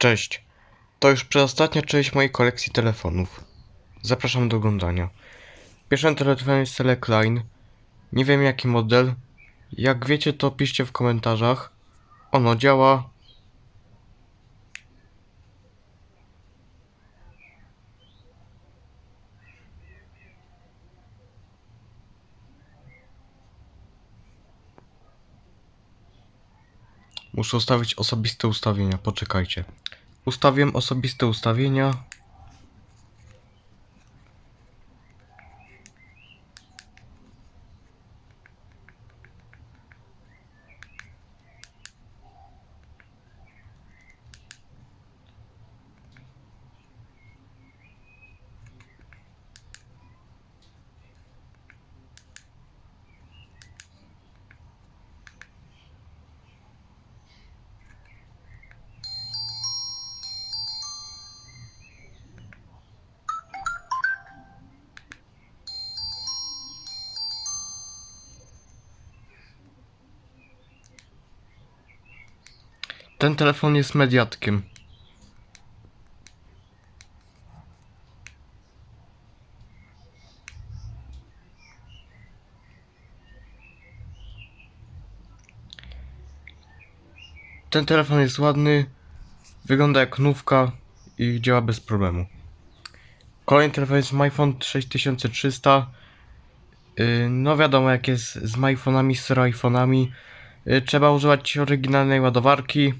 Cześć. To już przedostatnia część mojej kolekcji telefonów. Zapraszam do oglądania. Pierwszym telefonem jest Select Line. Nie wiem jaki model. Jak wiecie to piszcie w komentarzach. Ono działa. Muszę ustawić osobiste ustawienia, poczekajcie. Ustawiam osobiste ustawienia. Ten telefon jest mediatkiem. Ten telefon jest ładny, wygląda jak nówka i działa bez problemu. Kolejny telefon jest iPhone 6300. Yy, No wiadomo jak jest z iPhone'ami, z iPhone'ami. Y, Trzeba używać oryginalnej ładowarki,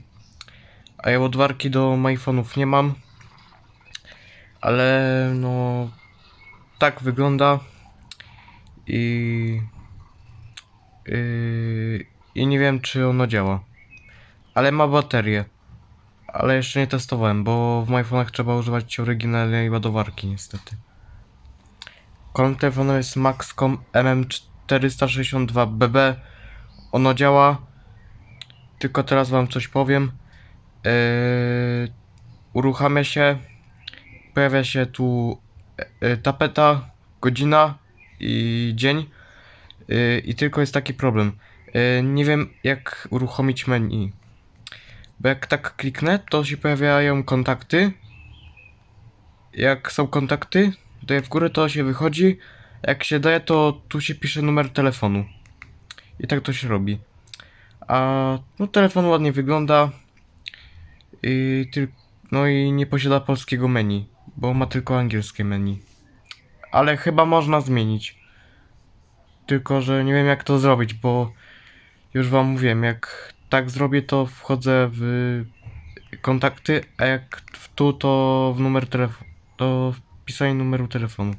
a ja ładowarki do iPhone'ów nie mam. Ale no tak wygląda i yy, i nie wiem czy ono działa. Ale ma baterię. Ale jeszcze nie testowałem, bo w iPhone'ach trzeba używać oryginalnej ładowarki niestety. Kolejnym telefonem jest Maxcom MM462BB. Ono działa. Tylko teraz wam coś powiem. Yy, uruchamia się. Pojawia się tu yy, tapeta, godzina i dzień. Yy, I tylko jest taki problem. Yy, nie wiem jak uruchomić menu. Bo jak tak kliknę, to się pojawiają kontakty. Jak są kontakty, daję w górę, to się wychodzi. Jak się daje, to tu się pisze numer telefonu. I tak to się robi. A no telefon ładnie wygląda. I tyl- no i nie posiada polskiego menu, bo ma tylko angielskie menu. Ale chyba można zmienić. Tylko, że nie wiem jak to zrobić, bo już wam mówiłem, jak tak zrobię, to wchodzę w kontakty, a jak w tu, to w numer telefonu, to wpisanie numeru telefonu.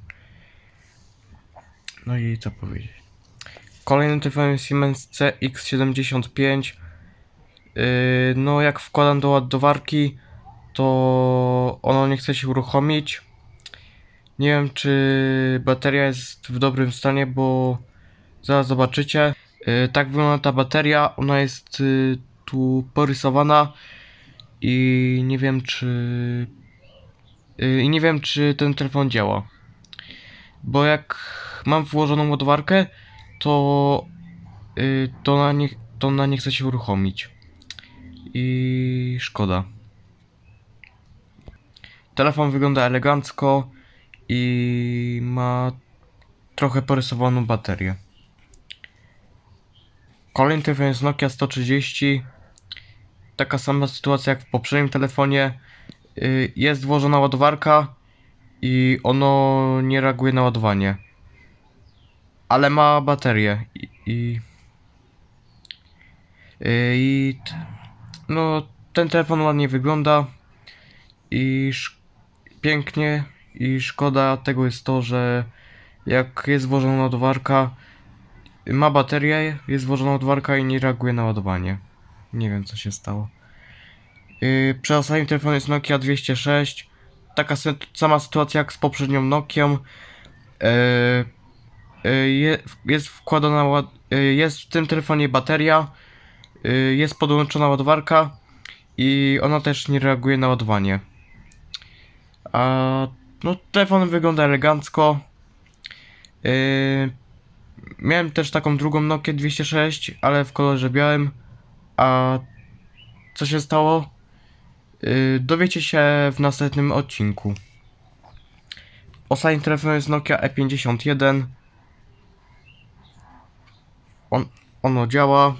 No i co powiedzieć. Kolejnym telefonem jest Siemens CX75. Yy, no, jak wkładam do ładowarki, to ono nie chce się uruchomić. Nie wiem, czy bateria jest w dobrym stanie, bo zaraz zobaczycie. Yy, tak wygląda ta bateria. Ona jest yy, tu porysowana i nie wiem, czy. I nie wiem, czy ten telefon działa. Bo jak mam włożoną ładowarkę, to to, na nie, to na nie chce się uruchomić. I szkoda. Telefon wygląda elegancko i ma trochę porysowaną baterię. Kolejny telefon jest Nokia 130. Taka sama sytuacja jak w poprzednim telefonie. Y, jest włożona ładowarka i ono nie reaguje na ładowanie ale ma baterię i, i, yy, i no ten telefon ładnie wygląda i pięknie i szkoda tego jest to, że jak jest włożona ładowarka ma baterię, jest włożona ładowarka i nie reaguje na ładowanie. Nie wiem co się stało. Yy, przy ostatnim telefonie jest Nokia 206. Taka sy- sama sytuacja jak z poprzednią Nokią. Yy, Y, je, jest wkładana, ład- y, jest w tym telefonie bateria, jest podłączona ładowarka i ona też nie reaguje na ładowanie. A no telefon wygląda elegancko. Y, miałem też taką drugą Nokia 206, ale w kolorze białym. A co się stało? Yy, dowiecie się w następnym odcinku. Ostatnim telefonem jest Nokia E51. On, ono działa.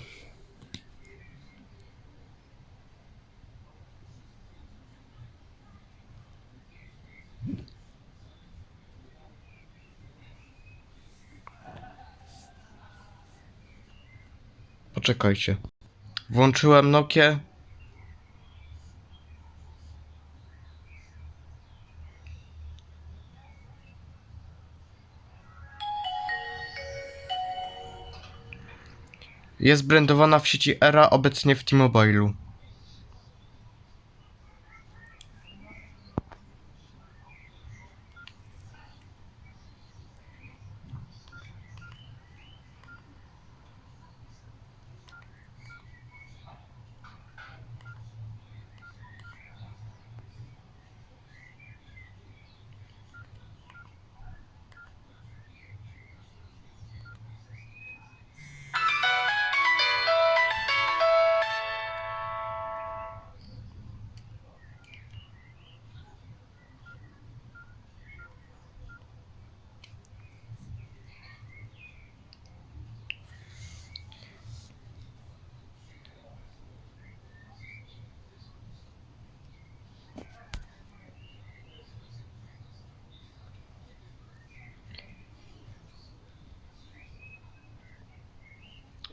Poczekajcie. Włączyłem Nokię. Jest brandowana w sieci Era, obecnie w T-Mobile'u.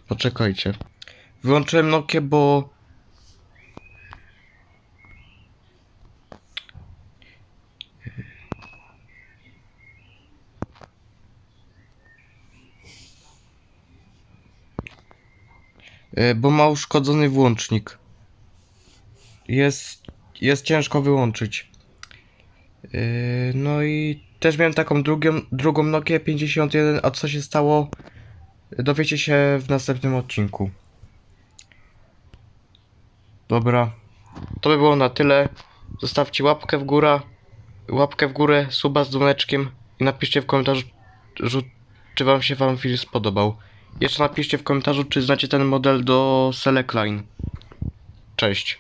Poczekajcie. Wyłączyłem Nokię, bo... E, Bo ma uszkodzony włącznik. Jest, jest ciężko wyłączyć. E, No i też miałem taką drugą, drugą Nokię 51, a co się stało? Dowiecie się w następnym odcinku. Dobra. To by było na tyle. Zostawcie łapkę w górę, łapkę w górę, suba z dzwoneczkiem i napiszcie w komentarzu, czy wam się wam film spodobał. Jeszcze napiszcie w komentarzu, czy znacie ten model do Select Line. Cześć.